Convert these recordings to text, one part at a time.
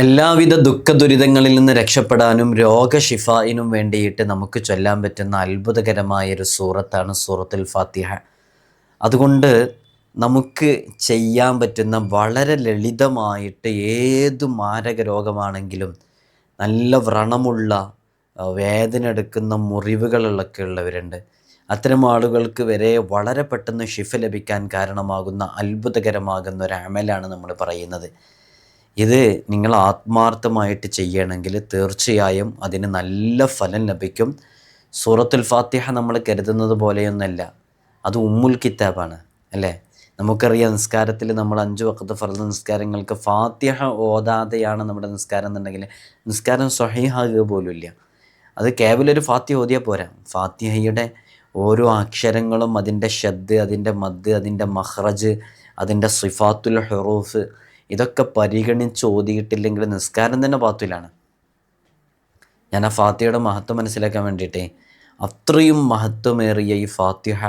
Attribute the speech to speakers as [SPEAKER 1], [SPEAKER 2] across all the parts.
[SPEAKER 1] എല്ലാവിധ ദുഃഖ ദുരിതങ്ങളിൽ നിന്ന് രക്ഷപ്പെടാനും രോഗശിഫായിനും വേണ്ടിയിട്ട് നമുക്ക് ചൊല്ലാൻ പറ്റുന്ന അത്ഭുതകരമായൊരു സൂറത്താണ് സൂറത്തുൽ ഫാത്തിഹ. അതുകൊണ്ട് നമുക്ക് ചെയ്യാൻ പറ്റുന്ന വളരെ ലളിതമായിട്ട് ഏത് മാരക രോഗമാണെങ്കിലും നല്ല വ്രണമുള്ള വേദന എടുക്കുന്ന മുറിവുകളൊക്കെ ഉള്ളവരുണ്ട്. അത്തരം ആളുകൾക്ക് വരെ വളരെ പെട്ടെന്ന് ഷിഫ ലഭിക്കാൻ കാരണമാകുന്ന അത്ഭുതകരമാകുന്ന ഒരു അമലാണ് നമ്മൾ പറയുന്നത്. ഇത് നിങ്ങൾ ആത്മാർത്ഥമായിട്ട് ചെയ്യണമെങ്കിൽ തീർച്ചയായും അതിന് നല്ല ഫലം ലഭിക്കും. സൂറത്തുൽ ഫാത്തിഹ നമ്മൾ കരുതുന്നത് പോലെയൊന്നല്ല അത് ഉമ്മുൽ കിതാബാണ് അല്ലേ? നമുക്കറിയാം നിസ്കാരത്തിൽ നമ്മൾ അഞ്ച് വക്കത്ത് ഫർദ് നിസ്കാരങ്ങൾക്ക് ഫാത്തിഹ ഓതാതെയാണ് നമ്മുടെ നിസ്കാരം എന്നുണ്ടെങ്കിൽ നിസ്കാരം സ്വഹീഹാകുക പോലുമില്ല. അത് കേവലൊരു ഫാത്തിഹ ഓതിയാൽ പോരാ. ഫാത്തിഹയുടെ ഓരോ അക്ഷരങ്ങളും അതിന്റെ ഷദ് അതിന്റെ മദ് അതിന്റെ മഹ്റജ് അതിന്റെ സിഫാത്തുൽ ഹെറൂഫ് ഇതൊക്കെ പരിഗണിച്ച് ഓതിയിട്ടില്ലെങ്കിൽ നിസ്കാരം തന്നെ പാത്തിലാണ് ഞാൻ ആ ഫാത്തിഹയുടെ മഹത്വം മനസ്സിലാക്കാൻ വേണ്ടിയിട്ടേ അത്രയും മഹത്വമേറിയ ഈ ഫാത്തിഹ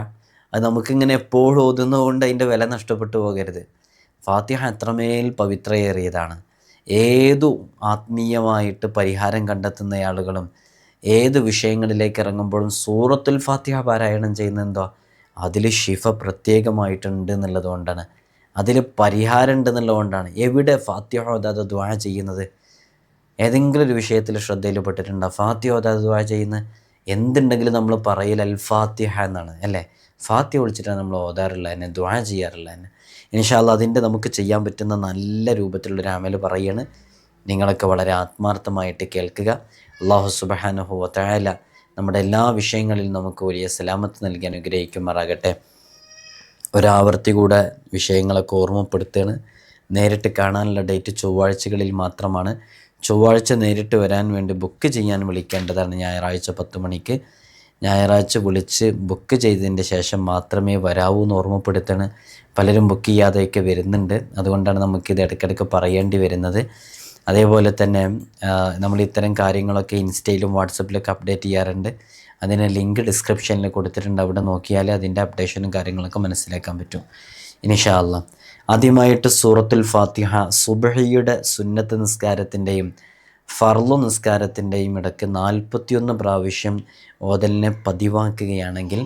[SPEAKER 1] അത് നമുക്കിങ്ങനെ എപ്പോഴും ഓതുന്നതുകൊണ്ട് അതിന്റെ വില നഷ്ടപ്പെട്ടു പോകരുത്. ഫാത്തിഹ എത്രമേൽ പവിത്രയേറിയതാണ്. ഏതു ആത്മീയമായിട്ട് പരിഹാരം കണ്ടെത്തുന്ന ആളുകളും ഏത് വിഷയങ്ങളിലേക്ക് ഇറങ്ങുമ്പോഴും സൂറത്തുൽ ഫാത്തിഹ പാരായണം ചെയ്യുന്നതെന്തോ അതിൽ ഷിഫ പ്രത്യേകമായിട്ടുണ്ട് എന്നുള്ളത് കൊണ്ടാണ്. അതിൽ പരിഹാരം ഉണ്ടെന്നുള്ളതുകൊണ്ടാണ് എവിടെ ഫാത്തിഹ ഓതാതെ ദ്വാ ചെയ്യുന്നത്? ഏതെങ്കിലും ഒരു വിഷയത്തിൽ ശ്രദ്ധയിൽപ്പെട്ടിട്ടുണ്ടോ? ഫാത്തിഹ ഓതാതെ ദ്വാ ചെയ്യുന്ന എന്തുണ്ടെങ്കിലും നമ്മൾ പറയൽ അൽ ഫാത്തിഹ എന്നാണ് അല്ലേ? ഫാത്തിഹ വിളിച്ചിട്ടാണ് നമ്മൾ ഓതാറില്ല എന്നെ ദ്വാ ചെയ്യാറില്ല എന്നെ. ഇൻഷാല്ല അതിന്റെ നമുക്ക് ചെയ്യാൻ പറ്റുന്ന നല്ല രൂപത്തിലുള്ളൊരു അമൽ പറയാണ്. നിങ്ങളൊക്കെ വളരെ ആത്മാർത്ഥമായിട്ട് കേൾക്കുക. അള്ളാഹു സുബഹാനുഹു വതആല നമ്മുടെ എല്ലാ വിഷയങ്ങളിലും നമുക്ക് വലിയ സലാമത്ത് നൽകി അനുഗ്രഹിക്കുമാറാകട്ടെ. ഒരാവർത്തി കൂടെ വിഷയങ്ങളൊക്കെ ഓർമ്മപ്പെടുത്തുകയാണ്. നേരിട്ട് കാണാനുള്ള ഡേറ്റ് ചൊവ്വാഴ്ചകളിൽ മാത്രമാണ്. ചൊവ്വാഴ്ച നേരിട്ട് വരാൻ വേണ്ടി ബുക്ക് ചെയ്യാൻ വിളിക്കേണ്ടതാണ് ഞായറാഴ്ച പത്ത് മണിക്ക്. ഞായറാഴ്ച വിളിച്ച് ബുക്ക് ചെയ്തതിന്റെ ശേഷം മാത്രമേ വരാവൂ എന്ന് ഓർമ്മപ്പെടുത്താണ് പലരും ബുക്ക് ചെയ്യാതെയൊക്കെ വരുന്നുണ്ട്. അതുകൊണ്ടാണ് നമുക്കിത് ഇടയ്ക്കിടയ്ക്ക് പറയേണ്ടി വരുന്നത്. അതേപോലെ തന്നെ നമ്മൾ ഇത്തരം കാര്യങ്ങളൊക്കെ ഇൻസ്റ്റയിലും വാട്സപ്പിലൊക്കെ അപ്ഡേറ്റ് ചെയ്യാറുണ്ട്. അതിന് ലിങ്ക് ഡിസ്ക്രിപ്ഷനിൽ കൊടുത്തിട്ടുണ്ട്. അവിടെ നോക്കിയാൽ അതിന്റെ അപ്ഡേഷനും കാര്യങ്ങളൊക്കെ മനസ്സിലാക്കാൻ പറ്റും. ഇനിഷാല്ല ആദ്യമായിട്ട് സൂറത്തുൽ ഫാത്തിഹ സുബഹിയുടെ സുന്നത്ത് നിസ്കാരത്തിന്റെയും ഫർലു നിസ്കാരത്തിന്റെയും ഇടയ്ക്ക് നാൽപ്പത്തിയൊന്ന് പ്രാവശ്യം ഓതലിനെ പതിവാക്കുകയാണെങ്കിൽ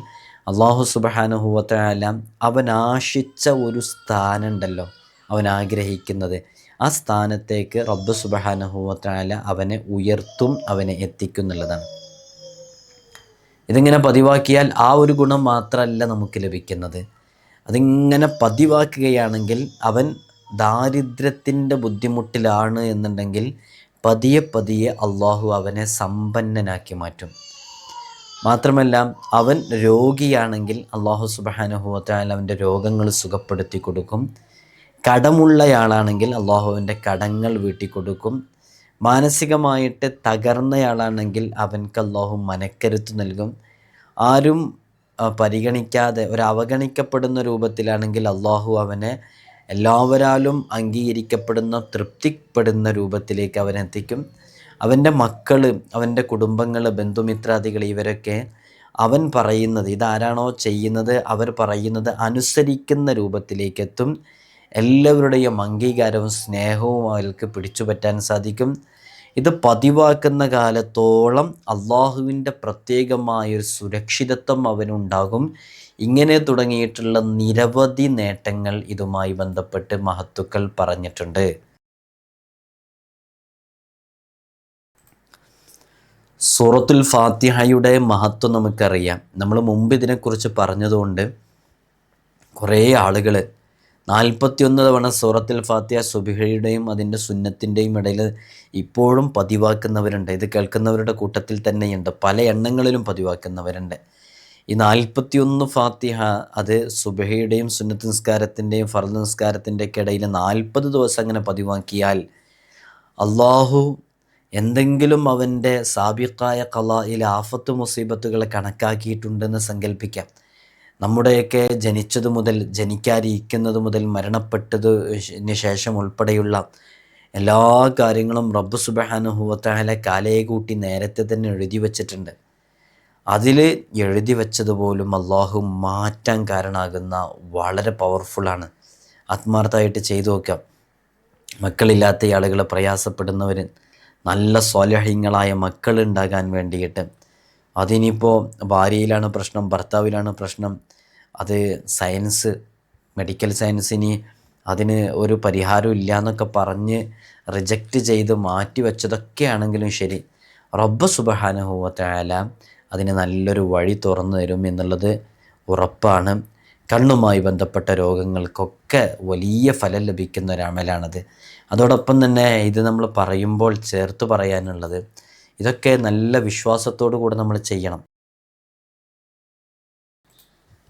[SPEAKER 1] അള്ളാഹു സുബഹാനുഹൂവത്തല അവൻ ആശിച്ച ഒരു സ്ഥാനമുണ്ടല്ലോ. അവൻ ആഗ്രഹിക്കുന്നത് ആ സ്ഥാനത്തേക്ക് റബ്ബ് സുബഹാനുഹൂവത്തല അവനെ ഉയർത്തും അവനെ എത്തിക്കും എന്നുള്ളതാണ്. ഇതിങ്ങനെ പതിവാക്കിയാൽ ആ ഒരു ഗുണം മാത്രമല്ല നമുക്ക് ലഭിക്കുന്നത്. അതിങ്ങനെ പതിവാക്കുകയാണെങ്കിൽ അവൻ ദാരിദ്ര്യത്തിന്റെ ബുദ്ധിമുട്ടിലാണ് എന്നുണ്ടെങ്കിൽ പതിയെ പതിയെ അള്ളാഹു അവനെ സമ്പന്നനാക്കി മാറ്റും. മാത്രമല്ല അവൻ രോഗിയാണെങ്കിൽ അള്ളാഹു സുബാനുഹുവത്താൽ അവന്റെ രോഗങ്ങൾ സുഖപ്പെടുത്തി കൊടുക്കും കടമുള്ളയാളാണെങ്കിൽ അള്ളാഹുവിന്റെ കടങ്ങൾ വീട്ടി കൊടുക്കും മാനസികമായിട്ട് തകർന്നയാളാണെങ്കിൽ അവൻക്ക് അല്ലാഹു മനക്കരുത്ത് നൽകും. ആരും പരിഗണിക്കാതെ ഒരു അവഗണിക്കപ്പെടുന്ന രൂപത്തിലാണെങ്കിൽ അള്ളാഹു അവനെ എല്ലാവരാലും അംഗീകരിക്കപ്പെടുന്ന തൃപ്തിപ്പെടുന്ന രൂപത്തിലേക്ക് അവനെത്തിക്കും അവന്റെ മക്കൾ അവന്റെ കുടുംബങ്ങൾ ബന്ധുമിത്രാദികൾ ഇവരൊക്കെ അവൻ പറയുന്നത് ഇതാരാണോ ചെയ്യുന്നത് അവർ പറയുന്നത് അനുസരിക്കുന്ന രൂപത്തിലേക്കെത്തും. എല്ലാവരുടെയും അംഗീകാരവും സ്നേഹവും അവർക്ക് പിടിച്ചുപറ്റാൻ സാധിക്കും. ഇത് പതിവാക്കുന്ന കാലത്തോളം അള്ളാഹുവിന്റെ പ്രത്യേകമായൊരു സുരക്ഷിതത്വം അവനുണ്ടാകും. ഇങ്ങനെ തുടങ്ങിയിട്ടുള്ള നിരവധി നേട്ടങ്ങൾ ഇതുമായി ബന്ധപ്പെട്ട് മഹത്തുക്കൾ പറഞ്ഞിട്ടുണ്ട്. സൂറത്തുൽ ഫാത്തിഹയുടെ മഹത്വം നമുക്കറിയാം. നമ്മൾ മുമ്പ് ഇതിനെക്കുറിച്ച് പറഞ്ഞതുകൊണ്ട് കുറേ ആളുകൾ നാൽപ്പത്തിയൊന്ന് തവണ സൂറത്തിൽ ഫാത്തിഹ സുബിഹയുടെയും അതിന്റെ സുന്നത്തിന്റെയും ഇടയിൽ ഇപ്പോഴും പതിവാക്കുന്നവരുണ്ട്. ഇത് കേൾക്കുന്നവരുടെ കൂട്ടത്തിൽ തന്നെയുണ്ട്. പല എണ്ണങ്ങളിലും പതിവാക്കുന്നവരുണ്ട്. ഈ നാൽപ്പത്തിയൊന്ന് ഫാത്തിഹ അത് സുബഹയുടെയും സുന്നത്ത് നിസ്കാരത്തിന്റെയും ഫർദ് നിസ്കാരത്തിന്റെയൊക്കെ ഇടയിൽ നാൽപ്പത് ദിവസം അങ്ങനെ പതിവാക്കിയാൽ അള്ളാഹു എന്തെങ്കിലും അവന്റെ സാബിക്കായ കലായിൽ ആഫത്ത് മുസീബത്തുകളെ കണക്കാക്കിയിട്ടുണ്ടെന്ന് സങ്കല്പിക്കാം നമ്മുടെയൊക്കെ ജനിച്ചതു മുതൽ ജനിക്കാതിരിക്കുന്നത് മുതൽ മരണപ്പെട്ടതിന് ശേഷം ഉൾപ്പെടെയുള്ള എല്ലാ കാര്യങ്ങളും റബ്ബ് സുബഹാനുഹുവത്തായ കാലയെ കൂട്ടി നേരത്തെ തന്നെ എഴുതി വച്ചിട്ടുണ്ട്. അതിൽ എഴുതി വച്ചതുപോലും അള്ളാഹു മാറ്റാൻ കാരണമാകുന്ന വളരെ പവർഫുള്ളാണ് ആത്മാർത്ഥമായിട്ട് ചെയ്തു നോക്കാം. മക്കളില്ലാത്ത ആളുകൾ പ്രയാസപ്പെടുന്നവർ നല്ല സ്വലഹ്യങ്ങളായ മക്കളുണ്ടാകാൻ വേണ്ടിയിട്ട് അതിനിപ്പോൾ ഭാര്യയിലാണ് പ്രശ്നം ഭർത്താവിലാണ് പ്രശ്നം. അത് സയൻസ് മെഡിക്കൽ സയൻസിന് അതിന് ഒരു പരിഹാരം ഇല്ല എന്നൊക്കെ പറഞ്ഞ് റിജക്റ്റ് ചെയ്ത് മാറ്റി വെച്ചതൊക്കെ ആണെങ്കിലും ശരി. റബ്ബ് സുബഹാനുഭവത്തായാല അതിന് നല്ലൊരു വഴി തുറന്നു തരും എന്നുള്ളത് ഉറപ്പാണ്. കണ്ണുമായി ബന്ധപ്പെട്ട രോഗങ്ങൾക്കൊക്കെ വലിയ ഫലം ലഭിക്കുന്ന ഒരു അമലാണത്. അതോടൊപ്പം തന്നെ ഇത് നമ്മൾ പറയുമ്പോൾ ചേർത്ത് പറയാനുള്ളത് ഇതൊക്കെ നല്ല വിശ്വാസത്തോടു കൂടെ നമ്മൾ ചെയ്യണം.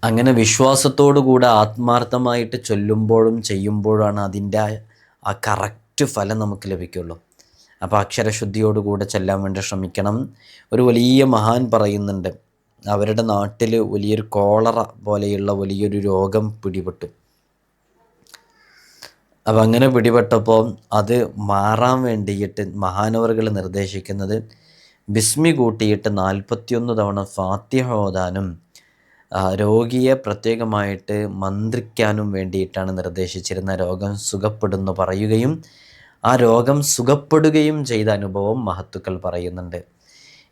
[SPEAKER 1] അങ്ങനെ വിശ്വാസത്തോടു കൂടെ ആത്മാർത്ഥമായിട്ട് ചൊല്ലുമ്പോഴും ചെയ്യുമ്പോഴാണ് അതിന്റെ ആ കറക്റ്റ് ഫലം നമുക്ക് ലഭിക്കുള്ളൂ. അപ്പോൾ അക്ഷരശുദ്ധിയോടുകൂടെ ചെല്ലാൻ വേണ്ടി ശ്രമിക്കണം. ഒരു വലിയ മഹാൻ പറയുന്നുണ്ട് അവരുടെ നാട്ടിൽ വലിയൊരു കോളറ പോലെയുള്ള വലിയൊരു രോഗം പിടിപെട്ടു. അപ്പം അങ്ങനെ പിടിപെട്ടപ്പോൾ അത് മാറാൻ വേണ്ടിയിട്ട് മഹാനവറുകൾ നിർദ്ദേശിക്കുന്നത് ബിസ്മി കൂട്ടിയിട്ട് നാൽപ്പത്തിയൊന്ന് തവണ ഫാത്തിഹ ഓതാനും രോഗിയെ പ്രത്യേകമായിട്ട് മന്ത്രിക്കാനും വേണ്ടിയിട്ടാണ് നിർദ്ദേശിച്ചിരുന്ന രോഗം സുഖപ്പെടുന്നു പറയുകയും ആ രോഗം സുഖപ്പെടുകയും ചെയ്ത അനുഭവം മഹത്തുക്കൾ പറയുന്നുണ്ട്.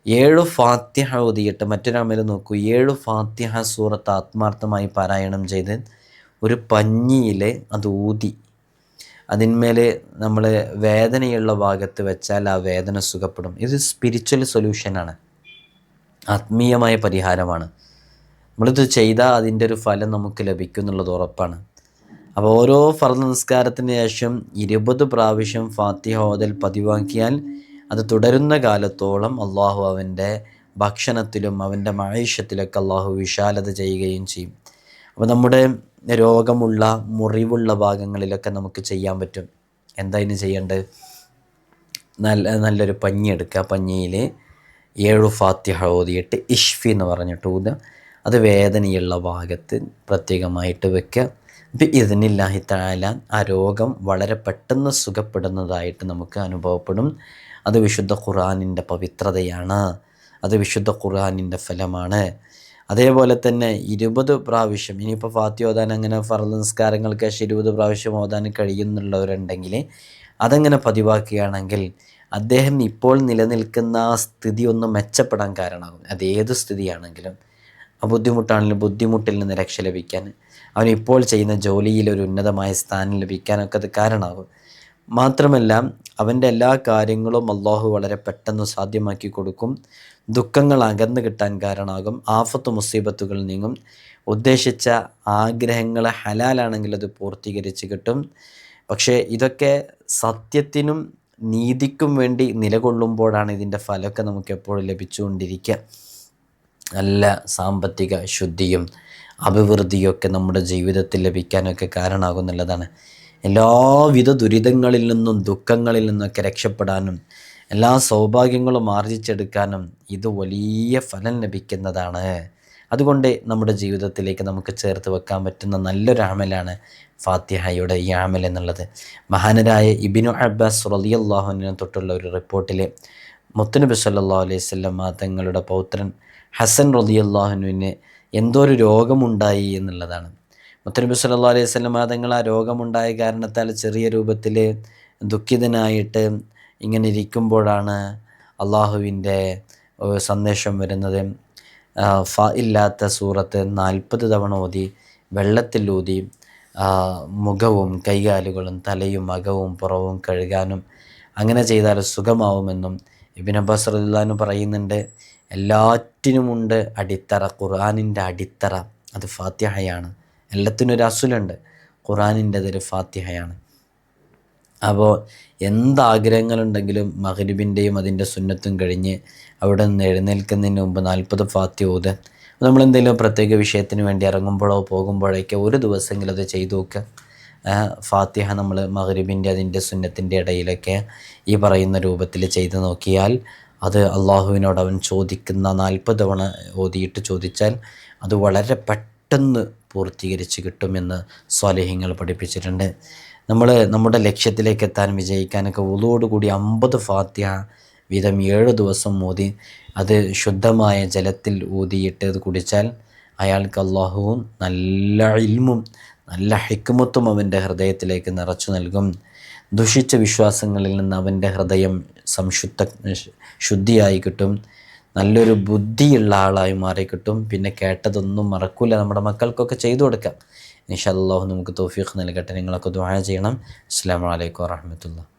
[SPEAKER 1] ഏഴു ഫാത്തിഹ ഓതിയിട്ട് മറ്റൊരാമേൽ നോക്കൂ. ഏഴു ഫാത്തിഹ സൂറത്ത് ആത്മാർത്ഥമായി പാരായണം ചെയ്ത് ഒരു പഞ്ഞിയിൽ അത് ഊതി. അതിന്മേൽ നമ്മൾ വേദനയുള്ള ഭാഗത്ത് വെച്ചാൽ ആ വേദന സുഖപ്പെടും. ഇത് സ്പിരിച്വൽ സൊല്യൂഷനാണ് ആത്മീയമായ പരിഹാരമാണ്. നമ്മളിത് ചെയ്താൽ അതിന്റെ ഒരു ഫലം നമുക്ക് ലഭിക്കും എന്നുള്ളത് ഉറപ്പാണ്. അപ്പോൾ ഓരോ ഫർദ് നമസ്കാരത്തിന് ശേഷം ഇരുപത് പ്രാവശ്യം ഫാത്തിഹ ഓതൽ പതിവാക്കിയാൽ അത് തുടരുന്ന കാലത്തോളം അള്ളാഹു അവന്റെ ഭക്ഷണത്തിലും അവന്റെ മഴീഷത്തിലൊക്കെ അള്ളാഹു വിശാലത ചെയ്യുകയും ചെയ്യും. അപ്പോൾ നമ്മുടെ രോഗമുള്ള മുറിവുള്ള ഭാഗങ്ങളിലൊക്കെ നമുക്ക് ചെയ്യാൻ പറ്റും. എന്താ ഇനി ചെയ്യേണ്ടത്? നല്ല നല്ലൊരു പഞ്ഞി എടുക്കുക. പഞ്ഞിയിൽ ഏഴു ഫാത്തിഹ ഓതിയിട്ട് ഇഷ്ഫി എന്ന് പറഞ്ഞിട്ട് ഊതുക അത് വേദനയുള്ള ഭാഗത്ത് പ്രത്യേകമായിട്ട് വെക്കുക. അപ്പം ഇതിനില്ലാഹി താല ആ രോഗം വളരെ പെട്ടെന്ന് സുഖപ്പെടുന്നതായിട്ട് നമുക്ക് അനുഭവപ്പെടും. അത് വിശുദ്ധ ഖുറാനിന്റെ പവിത്രതയാണ്. അത് വിശുദ്ധ ഖുറാനിന്റെ ഫലമാണ്. അതേപോലെ തന്നെ ഇരുപത് പ്രാവശ്യം ഇനിയിപ്പോൾ ഫാത്തി ഓതാൻ അങ്ങനെ ഫർദ് നിസ്കാരങ്ങൾക്ക് ശേഷം ഇരുപത് പ്രാവശ്യം ഓതാൻ കഴിയുന്നുള്ളവരുണ്ടെങ്കിൽ അതങ്ങനെ പതിവാക്കുകയാണെങ്കിൽ അദ്ദേഹം ഇപ്പോൾ നിലനിൽക്കുന്ന ആ സ്ഥിതി ഒന്ന് മെച്ചപ്പെടാൻ കാരണമാകും. അതേത് സ്ഥിതിയാണെങ്കിലും ആ ബുദ്ധിമുട്ടാണെങ്കിലും ബുദ്ധിമുട്ടിൽ നിന്ന് രക്ഷ ലഭിക്കാൻ അവൻ ഇപ്പോൾ ചെയ്യുന്ന ജോലിയിൽ ഒരു ഉന്നതമായ സ്ഥാനം ലഭിക്കാനൊക്കെ അത് കാരണമാകും. മാത്രമല്ല അവന്റെ എല്ലാ കാര്യങ്ങളും അള്ളാഹു വളരെ പെട്ടെന്ന് സാധ്യമാക്കി കൊടുക്കും. ദുഃഖങ്ങൾ അകന്നു കിട്ടാൻ കാരണമാകും. ആഫത്ത് മുസീബത്തുകൾ നീങ്ങും. ഉദ്ദേശിച്ച ആഗ്രഹങ്ങൾ ഹലാലാണെങ്കിൽ അത് പൂർത്തീകരിച്ച് കിട്ടും. പക്ഷേ ഇതൊക്കെ സത്യത്തിനും നീതിക്കും വേണ്ടി നിലകൊള്ളുമ്പോഴാണ് ഇതിന്റെ ഫലമൊക്കെ നമുക്ക് എപ്പോഴും ലഭിച്ചുകൊണ്ടിരിക്കുക. നല്ല സാമ്പത്തിക ശുദ്ധിയും അഭിവൃദ്ധിയൊക്കെ നമ്മുടെ ജീവിതത്തിൽ ലഭിക്കാനൊക്കെ കാരണമാകുന്നുള്ളതാണ് എല്ലാവിധ ദുരിതങ്ങളിൽ നിന്നും ദുഃഖങ്ങളിൽ നിന്നൊക്കെ രക്ഷപ്പെടാനും എല്ലാ സൗഭാഗ്യങ്ങളും ആർജിച്ചെടുക്കാനും ഇത് വലിയ ഫലം ലഭിക്കുന്നതാണ്. അതുകൊണ്ട് നമ്മുടെ ജീവിതത്തിലേക്ക് നമുക്ക് ചേർത്ത് വെക്കാൻ പറ്റുന്ന നല്ലൊരു അമലാണ് ഫാത്തിഹയുടെ ഈ ആമൽ എന്നുള്ളത്. മഹാനരായ ഇബിനു അബ്ബാസ് റലിയല്ലാഹുവിനെ തൊട്ടുള്ള ഒരു റിപ്പോർട്ടിൽ മുത്തനബി സല്ലാ അലൈഹി സ്വല്ലം തങ്ങളുടെ പൗത്രൻ ഹസൻ റലിയല്ലാഹുനുവിന് എന്തോ ഒരു രോഗമുണ്ടായി എന്നുള്ളതാണ്. മുത്തനബി സല്ലാ അലൈഹി സ്വലം തങ്ങൾ ആ രോഗമുണ്ടായ കാരണത്താൽ ചെറിയ രൂപത്തിൽ ദുഃഖിതനായിട്ട് ഇങ്ങനെ ഇരിക്കുമ്പോഴാണ് അള്ളാഹുവിന്റെ സന്ദേശം വരുന്നത്. ഫ ഇല്ലാത്ത സൂറത്ത് നാൽപ്പത് തവണ ഓതി വെള്ളത്തിലൂതി മുഖവും കൈകാലുകളും തലയും അകവും പുറവും കഴുകാനും അങ്ങനെ ചെയ്താൽ സുഖമാവുമെന്നും ഇബിൻ അബ്ബാസ് റഹ്ലാനു പറയുന്നുണ്ട്. എല്ലാറ്റിനുമുണ്ട് അടിത്തറ ഖുർആാനിന്റെ അടിത്തറ. അത് ഫാത്തിഹയാണ്. എല്ലാത്തിനും ഒരു അസുലുണ്ട്. ഖുറാനിന്റെതൊരു ഫാത്തിഹയാണ്. അപ്പോൾ എന്താഗ്രഹങ്ങളുണ്ടെങ്കിലും മഹരിബിന്റെയും അതിന്റെ സുന്നത്തും കഴിഞ്ഞ് അവിടെ നിന്ന് എഴുന്നേൽക്കുന്നതിന് മുമ്പ് നാൽപ്പത് ഫാത്തി ഊത് നമ്മൾ എന്തെങ്കിലും പ്രത്യേക വിഷയത്തിന് വേണ്ടി ഇറങ്ങുമ്പോഴോ പോകുമ്പോഴേക്കോ ഒരു ദിവസമെങ്കിലും അത് ചെയ്തു നോക്കുക ഫാത്തിഹ നമ്മൾ മഹരിബിന്റെ അതിന്റെ സുന്നത്തിന്റെ ഇടയിലൊക്കെ ഈ പറയുന്ന രൂപത്തിൽ ചെയ്തു നോക്കിയാൽ അത് അള്ളാഹുവിനോട് അവൻ ചോദിക്കുന്ന നാൽപ്പത് തവണ ഓതിയിട്ട് ചോദിച്ചാൽ അത് വളരെ പെട്ടെന്ന് പൂർത്തീകരിച്ച് കിട്ടുമെന്ന് സ്വാലേഹ്യങ്ങൾ പഠിപ്പിച്ചിട്ടുണ്ട്. നമ്മൾ നമ്മുടെ ലക്ഷ്യത്തിലേക്ക് എത്താൻ വിജയിക്കാനൊക്കെ ഉതോടുകൂടി അമ്പത് ഫാത്യ വീതം ഏഴ് ദിവസം ഊതി അത് ശുദ്ധമായ ജലത്തിൽ ഊതിയിട്ട് അത് കുടിച്ചാൽ അയാൾക്ക് അള്ളാഹുവും നല്ല ഇൽമും നല്ല ഹിക്മത്തും അവന്റെ ഹൃദയത്തിലേക്ക് നിറച്ചു നൽകും. ദുഷിച്ച വിശ്വാസങ്ങളിൽ നിന്ന് അവന്റെ ഹൃദയം സംശുദ്ധ ശുദ്ധിയായി കിട്ടും. നല്ലൊരു ബുദ്ധിയുള്ള ആളായി മാറിക്കിട്ടും പിന്നെ കേട്ടതൊന്നും മറക്കില്ല നമ്മുടെ മക്കൾക്കൊക്കെ ചെയ്തു കൊടുക്കാം. ഇൻഷാ അള്ളാഹു നമുക്ക് തോഫീഖ് നൽകട്ടെ. നിങ്ങളൊക്കെ ദുആ ചെയ്യണം. അസ്സാം വലൈക്കും വാഹമത്തുള്ള